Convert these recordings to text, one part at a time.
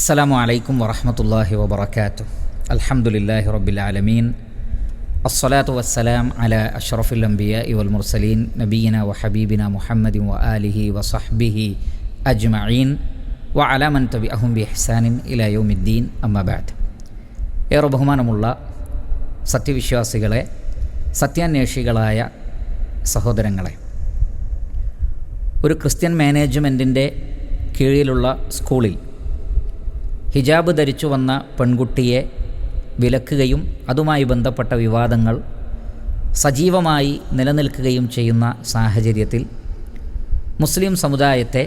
അസ്സാം വലൈക്കും വറഹമത്തല്ലാഹി വബർക്കാത്തു അലഹമുല്ലാഹി റബ്ബിലാലമീൻ അസ്സലാത്തു വസ്സലാം അല അഷ്റഫുൽ അംബിയ ഇവൽ മുർസലീൻ നബീന വ ഹബീബിന മുഹമ്മദിൻ വ ആലിഹി വസഹ്ബിഹി അജ്മഈൻ. വ അലാമൻ തബി അഹും ബി ഹസാനിൻ ഇലയോമിദ്ദീൻ അമ്മബാദ് ഏറെ ബഹുമാനമുള്ള സത്യവിശ്വാസികളെ സത്യാന്വേഷികളായ സഹോദരങ്ങളെ ഒരു ക്രിസ്ത്യൻ മാനേജ്മെന്റിന്റെ കീഴിലുള്ള സ്കൂളിൽ ഹിജാബ് ധരിച്ചു വന്ന പെൺകുട്ടിയെ വിലക്കുകയും അതുമായി ബന്ധപ്പെട്ട വിവാദങ്ങൾ സജീവമായി നിലനിൽക്കുകയും ചെയ്യുന്ന സാഹചര്യത്തിൽ മുസ്ലിം സമുദായത്തെ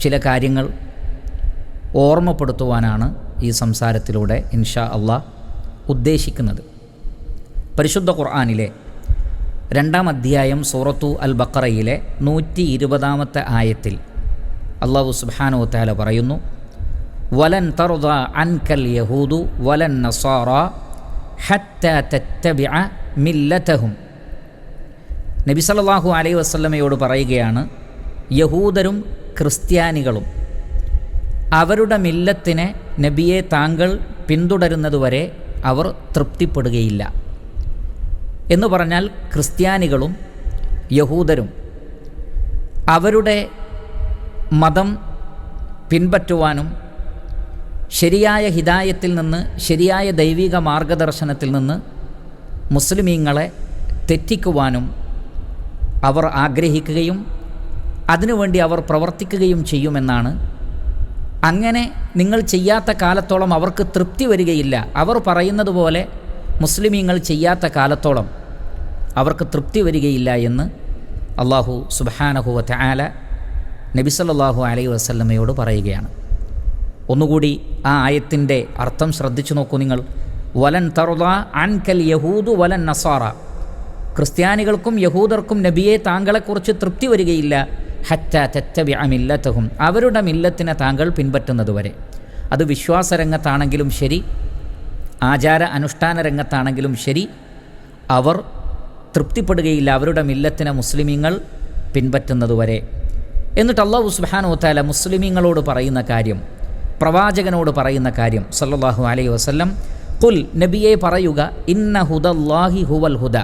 ചില കാര്യങ്ങൾ ഓർമ്മപ്പെടുത്തുവാനാണ് ഈ സംസാരത്തിലൂടെ ഇൻഷാ അള്ളാഹ് ഉദ്ദേശിക്കുന്നത്. പരിശുദ്ധ ഖുർആാനിലെ രണ്ടാം അധ്യായം സൂറത്തു അൽ ബക്കറയിലെ നൂറ്റി ഇരുപതാമത്തെ ആയത്തിൽ അള്ളാഹു സുബാനോ താല പറയുന്നു വലൻ തറുദ അൻകൽ യഹൂദു വലൻ നസാറ ഹത്ത തത്തബിഅ മില്ലതഹും. നബി സല്ലല്ലാഹു അലൈഹി വസല്ലമയോട് പറയുകയാണ് യഹൂദരും ക്രിസ്ത്യാനികളും അവരുടെ മില്ലത്തിനെ നബിയെ താങ്കൾ പിന്തുടരുന്നതുവരെ അവർ തൃപ്തിപ്പെടുകയില്ല. എന്ന് പറഞ്ഞാൽ ക്രിസ്ത്യാനികളും യഹൂദരും അവരുടെ മതം പിൻപറ്റുവാനും ശരിയായ ഹിതായത്തിൽ നിന്ന് ശരിയായ ദൈവിക മാർഗദർശനത്തിൽ നിന്ന് മുസ്ലിമീങ്ങളെ തെറ്റിക്കുവാനും അവർ ആഗ്രഹിക്കുകയും അതിനുവേണ്ടി അവർ പ്രവർത്തിക്കുകയും ചെയ്യുമെന്നാണ്. അങ്ങനെ നിങ്ങൾ ചെയ്യാത്ത കാലത്തോളം അവർക്ക് തൃപ്തി വരികയില്ല. അവർ പറയുന്നത് പോലെ മുസ്ലിമീങ്ങൾ ചെയ്യാത്ത കാലത്തോളം അവർക്ക് തൃപ്തി വരികയില്ല എന്ന് അള്ളാഹു സുബാനഹുവ ആല നബിസല്ലാഹു അലൈ വസല്ലമയോട് പറയുകയാണ്. ഒന്നുകൂടി ആ ആയത്തിന്റെ അർത്ഥം ശ്രദ്ധിച്ചു നോക്കൂ നിങ്ങൾ. വലൻ തറുദ അൻകൽ യഹൂദു വലൻ നസാറ. ക്രിസ്ത്യാനികൾക്കും യഹൂദർക്കും നബിയെ താങ്കളെക്കുറിച്ച് തൃപ്തി വരികയില്ല. ഹറ്റ തെറ്റബി മില്ലത്തഹും. അവരുടെ മില്ലത്തിനെ താങ്കൾ പിൻപറ്റുന്നതുവരെ. അത് വിശ്വാസരംഗത്താണെങ്കിലും ശരി. ആചാര അനുഷ്ഠാന രംഗത്താണെങ്കിലും ശരി. അവർ തൃപ്തിപ്പെടുകയില്ല അവരുടെ മില്ലത്തിനെ മുസ്ലിമീങ്ങൾ പിൻപറ്റുന്നതുവരെ. എന്നിട്ട് അള്ളാഹു സുബാനോ താല മുസ്ലിമീങ്ങളോട് പറയുന്ന കാര്യം. പ്രവാചകനോട് പറയുന്ന കാര്യം സല്ലാഹു അലൈഹി വസ്ലം കുൽ നബിയെ പറയുക ഇന്ന ഹുദല്ലാഹി ഹുവൽ ഹുദ.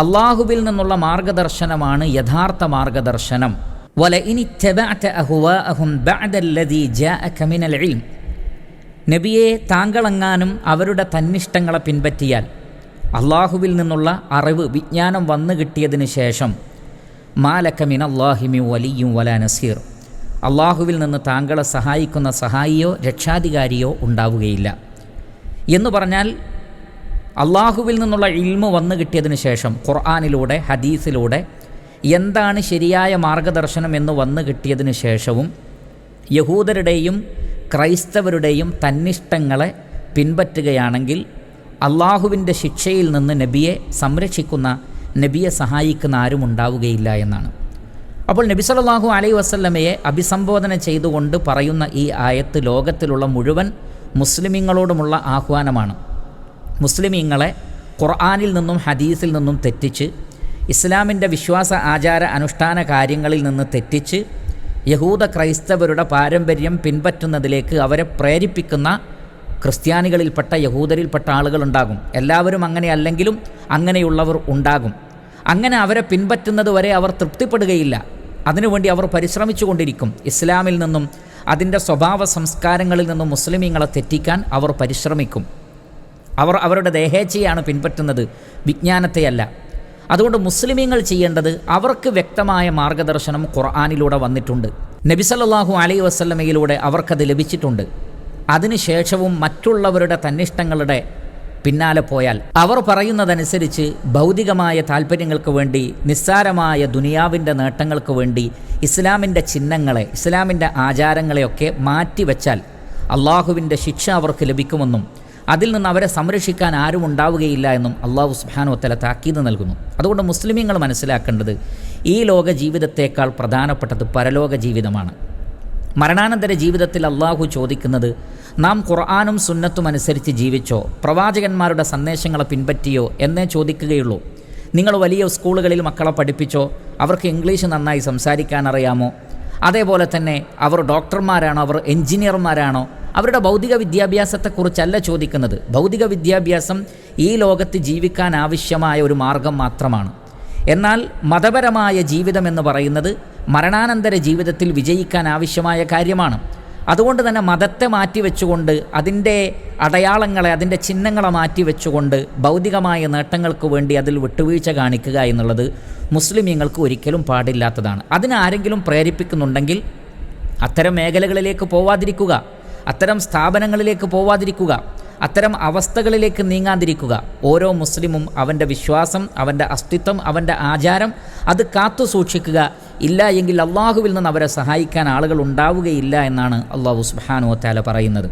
അള്ളാഹുവിൽ നിന്നുള്ള മാർഗദർശനമാണ് യഥാർത്ഥ മാർഗദർശനം. വല ഇനി നബിയെ താങ്കളെങ്ങാനും അവരുടെ തന്നിഷ്ടങ്ങളെ പിൻപറ്റിയാൽ അള്ളാഹുവിൽ നിന്നുള്ള അറിവ് വിജ്ഞാനം വന്നു കിട്ടിയതിന് ശേഷം മാലക്കമിൻ അള്ളാഹിമി വലിയും വല നസീർ. അള്ളാഹുവിൽ നിന്ന് താങ്കളെ സഹായിക്കുന്ന സഹായിയോ രക്ഷാധികാരിയോ ഉണ്ടാവുകയില്ല. എന്ന് പറഞ്ഞാൽ അള്ളാഹുവിൽ നിന്നുള്ള ഇൽമ വന്നു കിട്ടിയതിന് ശേഷം ഖുർആാനിലൂടെ ഹദീസിലൂടെ എന്താണ് ശരിയായ മാർഗദർശനം എന്ന് വന്നു കിട്ടിയതിന് ശേഷവും യഹൂദരുടെയും ക്രൈസ്തവരുടെയും തന്നിഷ്ടങ്ങളെ പിൻപറ്റുകയാണെങ്കിൽ അള്ളാഹുവിന്റെ ശിക്ഷയിൽ നിന്ന് നബിയെ സംരക്ഷിക്കുന്ന നബിയെ സഹായിക്കുന്ന ആരും ഉണ്ടാവുകയില്ല എന്നാണ്. അപ്പോൾ നബി സല്ലല്ലാഹു അലൈ വസല്ലമയെ അഭിസംബോധന ചെയ്തുകൊണ്ട് പറയുന്ന ഈ ആയത്ത് ലോകത്തിലുള്ള മുഴുവൻ മുസ്ലിമീങ്ങളോടുമുള്ള ആഹ്വാനമാണ്. മുസ്ലിമീങ്ങളെ ഖുർആാനിൽ നിന്നും ഹദീസിൽ നിന്നും തെറ്റിച്ച് ഇസ്ലാമിന്റെ വിശ്വാസ ആചാര അനുഷ്ഠാന കാര്യങ്ങളിൽ നിന്ന് തെറ്റിച്ച് യഹൂദ ക്രൈസ്തവരുടെ പാരമ്പര്യം പിൻപറ്റുന്നതിലേക്ക് അവരെ പ്രേരിപ്പിക്കുന്ന ക്രിസ്ത്യാനികളിൽപ്പെട്ട യഹൂദരിൽപ്പെട്ട ആളുകളുണ്ടാകും. എല്ലാവരും അങ്ങനെ അല്ലെങ്കിലും അങ്ങനെയുള്ളവർ ഉണ്ടാകും. അങ്ങനെ അവരെ പിൻപറ്റുന്നത് വരെ അവർ തൃപ്തിപ്പെടുകയില്ല. അതിനുവേണ്ടി അവർ പരിശ്രമിച്ചു കൊണ്ടിരിക്കും ഇസ്ലാമിൽ നിന്നും അതിന്റെ സ്വഭാവ സംസ്കാരങ്ങളിൽ നിന്നും മുസ്ലിമീങ്ങളെ തെറ്റിക്കാൻ അവർ പരിശ്രമിക്കും. അവർ അവരുടെ ദേഹേച്ഛയാണ് പിൻപറ്റുന്നത്. വിജ്ഞാനത്തെയല്ല. അതുകൊണ്ട് മുസ്ലിമീങ്ങൾ ചെയ്യേണ്ടത് അവർക്ക് വ്യക്തമായ മാർഗദർശനം ഖുർആാനിലൂടെ വന്നിട്ടുണ്ട്. നബിസല്ലാഹു അലൈ വസ്ലമയിലൂടെ അവർക്കത് ലഭിച്ചിട്ടുണ്ട്. അതിനുശേഷവും മറ്റുള്ളവരുടെ തന്നിഷ്ടങ്ങളുടെ പിന്നാലെ പോയാൽ. അവർ പറയുന്നതനുസരിച്ച് ഭൗതികമായ താല്പര്യങ്ങൾക്ക് വേണ്ടി നിസ്സാരമായ ദുനിയാവിന്റെ നേട്ടങ്ങൾക്ക് വേണ്ടി ഇസ്ലാമിന്റെ ചിഹ്നങ്ങളെ ഇസ്ലാമിന്റെ ആചാരങ്ങളെയൊക്കെ മാറ്റിവെച്ചാൽ അള്ളാഹുവിന്റെ ശിക്ഷ അവർക്ക് ലഭിക്കുമെന്നും അതിൽ നിന്ന് അവരെ സംരക്ഷിക്കാൻ ആരും ഉണ്ടാവുകയില്ല എന്നും അള്ളാഹു സുബാനു വത്തല താക്കീത് നൽകുന്നു. അതുകൊണ്ട് മുസ്ലിമീങ്ങൾ മനസ്സിലാക്കേണ്ടത് ഈ ലോക ജീവിതത്തേക്കാൾ പ്രധാനപ്പെട്ടത് പരലോക ജീവിതമാണ്. മരണാനന്തര ജീവിതത്തിൽ അള്ളാഹു ചോദിക്കുന്നത് നാം ഖുർആാനും സുന്നത്തും അനുസരിച്ച് ജീവിച്ചോ? പ്രവാചകന്മാരുടെ സന്ദേശങ്ങളെ പിൻപറ്റിയോ? എന്നേ ചോദിക്കുകയുള്ളൂ. നിങ്ങൾ വലിയ സ്കൂളുകളിൽ മക്കളെ പഠിപ്പിച്ചോ? അവർക്ക് ഇംഗ്ലീഷ് നന്നായി സംസാരിക്കാൻ അറിയാമോ അതേപോലെ തന്നെ അവർ ഡോക്ടർമാരാണോ? അവർ എഞ്ചിനീയർമാരാണോ? അവരുടെ ഭൗതിക വിദ്യാഭ്യാസത്തെക്കുറിച്ചല്ല ചോദിക്കുന്നത്. ഭൗതിക വിദ്യാഭ്യാസം ഈ ലോകത്ത് ജീവിക്കാൻ ആവശ്യമായ ഒരു മാർഗം മാത്രമാണ്. എന്നാൽ മതപരമായ ജീവിതം എന്ന് പറയുന്നത് മരണാനന്തര ജീവിതത്തിൽ വിജയിക്കാൻ ആവശ്യമായ കാര്യമാണ്. അതുകൊണ്ട് തന്നെ മതത്തെ മാറ്റി വെച്ചുകൊണ്ട് അതിന്റെ അടയാളങ്ങളെ അതിന്റെ ചിഹ്നങ്ങളെ മാറ്റി വെച്ചുകൊണ്ട് ഭൗതികമായ നേട്ടങ്ങൾക്ക് വേണ്ടി അതിൽ വിട്ടുവീഴ്ച കാണിക്കുക എന്നുള്ളത് മുസ്ലിമീങ്ങൾക്ക് ഒരിക്കലും പാടില്ലാത്തതാണ്. അതിനാരെങ്കിലും പ്രേരിപ്പിക്കുന്നുണ്ടെങ്കിൽ അത്തരം മേഖലകളിലേക്ക് പോവാതിരിക്കുക അത്തരം സ്ഥാപനങ്ങളിലേക്ക് പോവാതിരിക്കുക അത്തരം അവസ്ഥകളിലേക്ക് നീങ്ങാതിരിക്കുക. ഓരോ മുസ്ലിമും അവന്റെ വിശ്വാസം അവന്റെ അസ്തിത്വം അവന്റെ ആചാരം അത് കാത്തു സൂക്ഷിക്കുക. ഇല്ല എങ്കിൽ അള്ളാഹുവിൽ നിന്ന് അവരെ സഹായിക്കാൻ ആളുകൾ ഉണ്ടാവുകയില്ല എന്നാണ് അള്ളാഹു സുബാനു താല പറയുന്നത്.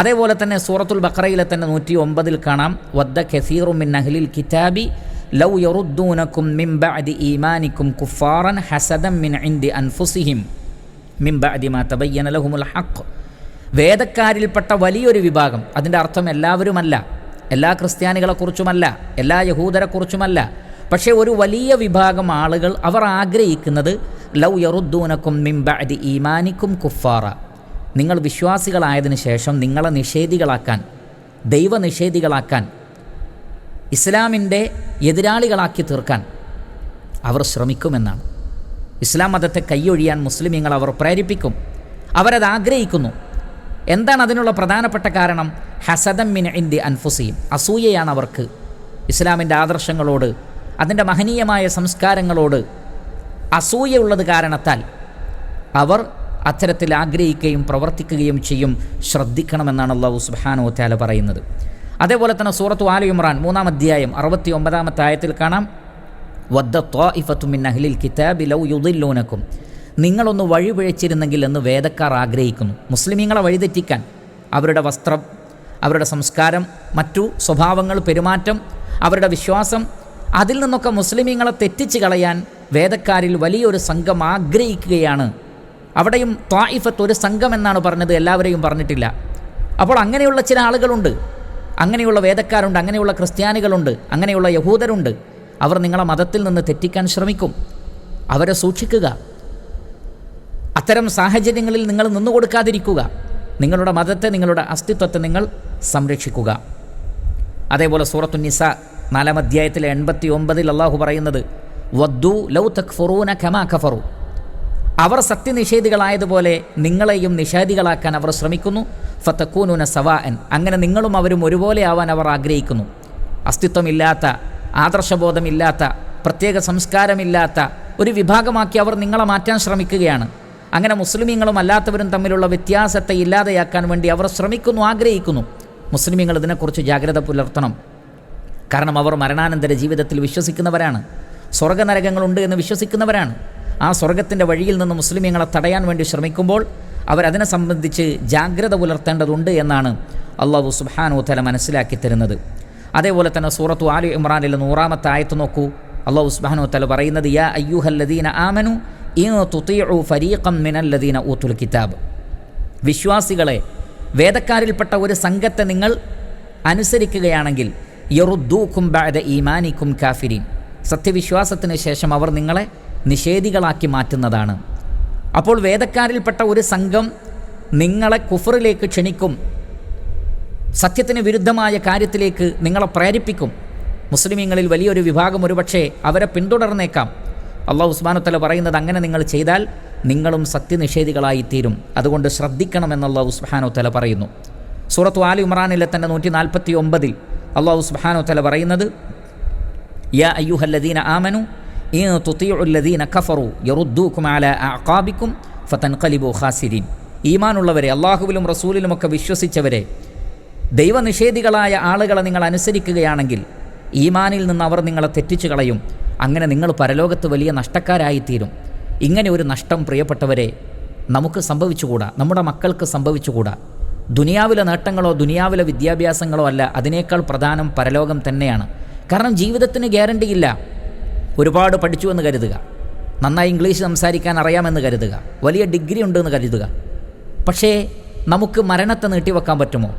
അതേപോലെ തന്നെ സൂറത്തുൽ ബക്രയിലെ തന്നെ നൂറ്റി ഒമ്പതിൽ കാണാം. വദ്ദ ഖസീറുമിൻ അഹ്ലിൽ കിതാബി ലൗ യറുദ്ദൂനക്കും മിൻ ബഅദി ഈമാനിക്കും കുഫാറൻ ഹസദം മിൻ ഇൻദി അൻഫുസിഹിം. ബഅദി മാ തബയ്യന ലഹുമുൽ ഹഖ്. വേദക്കാരിൽപ്പെട്ട വലിയൊരു വിഭാഗം അതിന്റെ അർത്ഥം എല്ലാവരുമല്ല എല്ലാ ക്രിസ്ത്യാനികളെക്കുറിച്ചുമല്ല എല്ലാ യഹൂദരെക്കുറിച്ചുമല്ല. പക്ഷേ ഒരു വലിയ വിഭാഗം ആളുകൾ അവർ ആഗ്രഹിക്കുന്നത് ലൗ യറുദ്ദൂനക്കും മിംബഅദി ഈമാനിക്കും കുഫാറ നിങ്ങൾ വിശ്വാസികളായതിനു ശേഷം നിങ്ങളെ നിഷേധികളാക്കാൻ ദൈവനിഷേധികളാക്കാൻ ഇസ്ലാമിന്റെ എതിരാളികളാക്കി തീർക്കാൻ അവർ ശ്രമിക്കുമെന്നാണ്. ഇസ്ലാം മതത്തെ കൈയൊഴിയാൻ മുസ്ലിമീങ്ങൾ അവർ പ്രേരിപ്പിക്കും അവരത് ആഗ്രഹിക്കുന്നു. എന്താണ് അതിനുള്ള പ്രധാനപ്പെട്ട കാരണം? ഹസദം മിൻ ഇന്ത്യ അൻഫുസീം. അസൂയയാണ് അവർക്ക്. ഇസ്ലാമിന്റെ ആദർശങ്ങളോട് അതിന്റെ മഹനീയമായ സംസ്കാരങ്ങളോട് അസൂയുള്ളത് കാരണത്താൽ അവർ അത്തരത്തിൽ ആഗ്രഹിക്കുകയും പ്രവർത്തിക്കുകയും ചെയ്യും ശ്രദ്ധിക്കണമെന്നാണ് അള്ളാഹു സുബാനോ താല പറയുന്നത്. അതേപോലെ തന്നെ സൂറത്തു ആലു ഇമ്രാൻ മൂന്നാം അധ്യായം അറുപത്തി ഒമ്പതാമത്തെ ആയത്തിൽ കാണാം. വദ്ദ ത്വാഇഫത്തുമിൻ അഹ്ലിൽ കിതാബി ലൗ യുദില്ലൂനക്കും നിങ്ങളൊന്ന് വഴിപിഴച്ചിരുന്നെങ്കിൽ എന്ന് വേദക്കാർ ആഗ്രഹിക്കുന്നു. മുസ്ലിമീങ്ങളെ വഴിതെറ്റിക്കാൻ അവരുടെ വസ്ത്രം അവരുടെ സംസ്കാരം മറ്റു സ്വഭാവങ്ങൾ പെരുമാറ്റം അവരുടെ വിശ്വാസം അതിൽ നിന്നൊക്കെ മുസ്ലിമീങ്ങളെ തെറ്റിച്ച് കളയാൻ വേദക്കാരിൽ വലിയൊരു സംഘം ആഗ്രഹിക്കുകയാണ്. അവിടെയും ത്വായിഫത്ത് ഒരു സംഘം എന്നാണ് പറഞ്ഞത് എല്ലാവരെയും പറഞ്ഞിട്ടില്ല. അപ്പോൾ അങ്ങനെയുള്ള ചില ആളുകളുണ്ട്. അങ്ങനെയുള്ള വേദക്കാരുണ്ട് അങ്ങനെയുള്ള ക്രിസ്ത്യാനികളുണ്ട് അങ്ങനെയുള്ള യഹൂദരുണ്ട്. അവർ നിങ്ങളെ മതത്തിൽ നിന്ന് തെറ്റിക്കാൻ ശ്രമിക്കും. അവരെ സൂക്ഷിക്കുക. അത്തരം സാഹചര്യങ്ങളിൽ നിങ്ങൾ നിന്നുകൊടുക്കാതിരിക്കുക നിങ്ങളുടെ മതത്തെ നിങ്ങളുടെ അസ്തിത്വത്തെ നിങ്ങൾ സംരക്ഷിക്കുക. അതേപോലെ സൂറത്തു നിസ നാലാം അധ്യായത്തിലെ എൺപത്തി ഒമ്പതിൽ അള്ളാഹു പറയുന്നത് വദ്ദു ലൗ തക്ഫുറൂന ഖമാ ഖഫറു അവർ സത്യനിഷേധികളായതുപോലെ നിങ്ങളെയും നിഷേധികളാക്കാൻ അവർ ശ്രമിക്കുന്നു. ഫത്തക്കൂനുന സവാഅൻ. അങ്ങനെ നിങ്ങളും അവരും ഒരുപോലെ ആവാൻ അവർ ആഗ്രഹിക്കുന്നു. അസ്തിത്വമില്ലാത്ത ആദർശബോധമില്ലാത്ത പ്രത്യേക സംസ്കാരമില്ലാത്ത ഒരു വിഭാഗമാക്കി അവർ നിങ്ങളെ മാറ്റാൻ ശ്രമിക്കുകയാണ്. അങ്ങനെ മുസ്ലിമീങ്ങളും അല്ലാത്തവരും തമ്മിലുള്ള വ്യത്യാസത്തെ ഇല്ലാതെയാക്കാൻ വേണ്ടി അവർ ശ്രമിക്കുന്നു ആഗ്രഹിക്കുന്നു. മുസ്ലിമീങ്ങൾ ഇതിനെക്കുറിച്ച് ജാഗ്രത പുലർത്തണം. കാരണം അവർ മരണാനന്തര ജീവിതത്തിൽ വിശ്വസിക്കുന്നവരാണ്. സ്വർഗനരകങ്ങളുണ്ട് എന്ന് വിശ്വസിക്കുന്നവരാണ്. ആ സ്വർഗത്തിന്റെ വഴിയിൽ നിന്ന് മുസ്ലിമീങ്ങളെ തടയാൻ വേണ്ടി ശ്രമിക്കുമ്പോൾ അവരതിനെ സംബന്ധിച്ച് ജാഗ്രത പുലർത്തേണ്ടതുണ്ട് എന്നാണ് അള്ളാഹു സുബാനു തല മനസ്സിലാക്കി തരുന്നത്. അതേപോലെ തന്നെ സൂറത്തു ആലു ഇമ്രാനിലെ നൂറാമത്തെ ആയത്ത് നോക്കൂ. അള്ളാഹു സുബാനു തല പറയുന്നത് യാ അയ്യൂഹല്ലദീന ആമനു ഫരീഖം മിനല്ലദീന കിതാബ്. വിശ്വാസികളെ വേദക്കാരിൽപ്പെട്ട ഒരു സംഘത്തെ നിങ്ങൾ അനുസരിക്കുകയാണെങ്കിൽ ഈമാനിക്കും കാഫിരീൻ. സത്യവിശ്വാസത്തിന് ശേഷം അവർ നിങ്ങളെ നിഷേധികളാക്കി മാറ്റുന്നതാണ്. അപ്പോൾ വേദക്കാരിൽപ്പെട്ട ഒരു സംഘം നിങ്ങളെ കുഫറിലേക്ക് ക്ഷണിക്കും സത്യത്തിന് വിരുദ്ധമായ കാര്യത്തിലേക്ക് നിങ്ങളെ പ്രേരിപ്പിക്കും. മുസ്ലിമീങ്ങളിൽ വലിയൊരു വിഭാഗം ഒരുപക്ഷെ അവരെ പിന്തുടർന്നേക്കാം. അള്ളാഹു ഉസ്മാനുത്തല പറയുന്നത് അങ്ങനെ നിങ്ങൾ ചെയ്താൽ നിങ്ങളും സത്യനിഷേധികളായിത്തീരും. അതുകൊണ്ട് ശ്രദ്ധിക്കണമെന്ന് അള്ളാഹു സുബാനുത്തല പറയുന്നു. സൂറത്ത് ആലി ഇമ്രാനിലെ തന്നെ നൂറ്റി നാൽപ്പത്തി ഒമ്പതിൽ അള്ളാഹു സുബാനുത്തല പറയുന്നത് യാ അയ്യുഹല്ലദീന ആമനു ഖാസിരീൻ. ഈമാനുള്ളവരെ അള്ളാഹുവിലും റസൂലിലുമൊക്കെ വിശ്വസിച്ചവരെ ദൈവനിഷേധികളായ ആളുകളെ നിങ്ങൾ അനുസരിക്കുകയാണെങ്കിൽ ഈമാനിൽ നിന്ന് അവർ നിങ്ങളെ തെറ്റിച്ചു കളയും. അങ്ങനെ നിങ്ങൾ പരലോകത്ത് വലിയ നഷ്ടക്കാരായിത്തീരും. ഇങ്ങനെ ഒരു നഷ്ടം പ്രിയപ്പെട്ടവരെ നമുക്ക് സംഭവിച്ചുകൂടാ? നമ്മുടെ മക്കൾക്ക് സംഭവിച്ചുകൂടാ? ദുനിയാവിലെ നേട്ടങ്ങളോ ദുനിയാവിലെ വിദ്യാഭ്യാസങ്ങളോ അല്ല അതിനേക്കാൾ പ്രധാനം പരലോകം തന്നെയാണ്. കാരണം ജീവിതത്തിന് ഗ്യാരണ്ടിയില്ല ഒരുപാട് പഠിച്ചു എന്ന് കരുതുക. നന്നായി ഇംഗ്ലീഷ് സംസാരിക്കാൻ അറിയാമെന്ന് കരുതുക. വലിയ ഡിഗ്രി ഉണ്ടെന്ന് കരുതുക. പക്ഷേ നമുക്ക് മരണത്തെ നീട്ടിവെക്കാൻ പറ്റുമോ?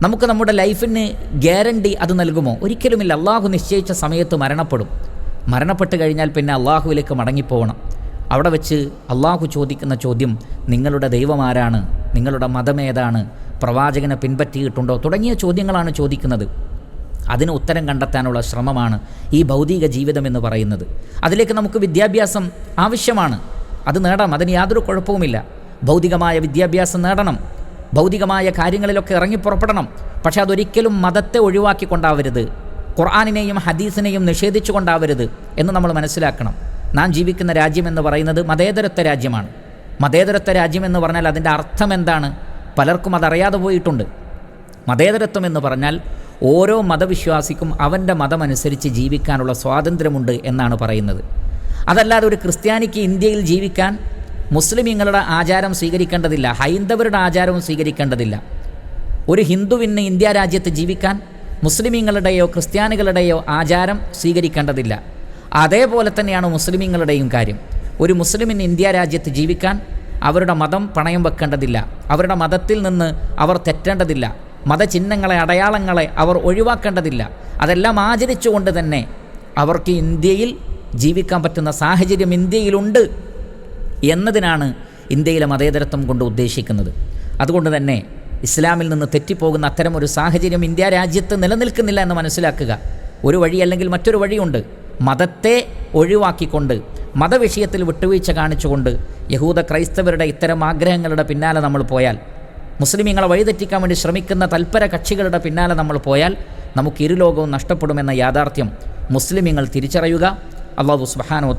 നമുക്ക് നമ്മുടെ ലൈഫിന് ഗ്യാരണ്ടി അത് നൽകുമോ? ഒരിക്കലുമില്ല. അള്ളാഹു നിശ്ചയിച്ച സമയത്ത് മരണപ്പെടും. മരണപ്പെട്ട് കഴിഞ്ഞാൽ പിന്നെ അള്ളാഹുവിലേക്ക് മടങ്ങിപ്പോകണം അവിടെ വെച്ച് അള്ളാഹു ചോദിക്കുന്ന ചോദ്യം നിങ്ങളുടെ ദൈവമാരാണ്? നിങ്ങളുടെ മതമേതാണ്? പ്രവാചകനെ പിൻപറ്റിയിട്ടുണ്ടോ? തുടങ്ങിയ ചോദ്യങ്ങളാണ് ചോദിക്കുന്നത്. അതിന് ഉത്തരം കണ്ടെത്താനുള്ള ശ്രമമാണ് ഈ ഭൗതിക ജീവിതം എന്ന് പറയുന്നത്. അതിലേക്ക് നമുക്ക് വിദ്യാഭ്യാസം ആവശ്യമാണ്. അത് നേടാം. അതിന് യാതൊരു കുഴപ്പവുമില്ല. ഭൗതികമായ വിദ്യാഭ്യാസം നേടണം. ഭൗതികമായ കാര്യങ്ങളിലൊക്കെ ഇറങ്ങിപ്പുറപ്പെടണം. പക്ഷേ അതൊരിക്കലും മതത്തെ ഒഴിവാക്കിക്കൊണ്ടാവരുത്. ഖുർആാനിനെയും ഹദീസിനെയും നിഷേധിച്ചുകൊണ്ടാവരുത് എന്ന് നമ്മൾ മനസ്സിലാക്കണം. നാം ജീവിക്കുന്ന രാജ്യം എന്ന് പറയുന്നത് മതേതരത്വ രാജ്യമാണ്. മതേതരത്വ രാജ്യം എന്ന് പറഞ്ഞാൽ അതിന്റെ അർത്ഥം എന്താണ്? പലർക്കും അതറിയാതെ പോയിട്ടുണ്ട്. മതേതരത്വം എന്ന് പറഞ്ഞാൽ ഓരോ മതവിശ്വാസിക്കും അവന്റെ മതമനുസരിച്ച് ജീവിക്കാനുള്ള സ്വാതന്ത്ര്യമുണ്ട് എന്നാണ് പറയുന്നത്. അതല്ലാതെ ഒരു ക്രിസ്ത്യാനിക്ക് ഇന്ത്യയിൽ ജീവിക്കാൻ മുസ്ലിമീങ്ങളുടെ ആചാരം സ്വീകരിക്കേണ്ടതില്ല ഹൈന്ദവരുടെ ആചാരവും സ്വീകരിക്കേണ്ടതില്ല. ഒരു ഹിന്ദുവിന് ഇന്ത്യ രാജ്യത്ത് ജീവിക്കാൻ മുസ്ലിമീങ്ങളുടെയോ ക്രിസ്ത്യാനികളുടെയോ ആചാരം സ്വീകരിക്കേണ്ടതില്ല. അതേപോലെ തന്നെയാണ് മുസ്ലിമീങ്ങളുടെയും കാര്യം. ഒരു മുസ്ലിമിന് ഇന്ത്യ രാജ്യത്ത് ജീവിക്കാൻ അവരുടെ മതം പണയം വെക്കേണ്ടതില്ല. അവരുടെ മതത്തിൽ നിന്ന് അവർ തെറ്റേണ്ടതില്ല. മതചിഹ്നങ്ങളെ അടയാളങ്ങളെ അവർ ഒഴിവാക്കേണ്ടതില്ല. അതെല്ലാം ആചരിച്ചുകൊണ്ട് തന്നെ അവർക്ക് ഇന്ത്യയിൽ ജീവിക്കാൻ പറ്റുന്ന സാഹചര്യം ഇന്ത്യയിലുണ്ട്. എന്നതിനാണ് ഇന്ത്യയിലെ മതേതരത്വം കൊണ്ട് ഉദ്ദേശിക്കുന്നത്. അതുകൊണ്ട് തന്നെ ഇസ്ലാമിൽ നിന്ന് തെറ്റിപ്പോകുന്ന അത്തരം ഒരു സാഹചര്യം ഇന്ത്യ രാജ്യത്ത് നിലനിൽക്കുന്നില്ല എന്ന് മനസ്സിലാക്കുക. ഒരു വഴി അല്ലെങ്കിൽ മറ്റൊരു വഴിയുണ്ട്. മതത്തെ ഒഴിവാക്കിക്കൊണ്ട് മതവിഷയത്തിൽ വിട്ടുവീഴ്ച കാണിച്ചുകൊണ്ട് യഹൂദ ക്രൈസ്തവരുടെ ഇത്തരം ആഗ്രഹങ്ങളുടെ പിന്നാലെ നമ്മൾ പോയാൽ മുസ്ലിമീങ്ങളെ വഴിതെറ്റിക്കാൻ വേണ്ടി ശ്രമിക്കുന്ന തൽപര കക്ഷികളുടെ പിന്നാലെ നമ്മൾ പോയാൽ നമുക്ക് ഇരുലോകവും നഷ്ടപ്പെടുമെന്ന യാഥാർത്ഥ്യം മുസ്ലിമീങ്ങൾ തിരിച്ചറിയുക. അള്ളാഹു സുബാനോ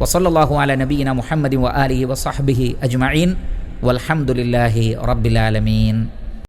താൽ അനുഗ്രഹിക്കട്ടെ വസല്ലാഹു അല നബീന മുഹമ്മദി വ അലിഹി വസാഹബിഹി അജ്മീൻ വൽഹമുല്ലാഹി റബ്ബിലാലമീൻ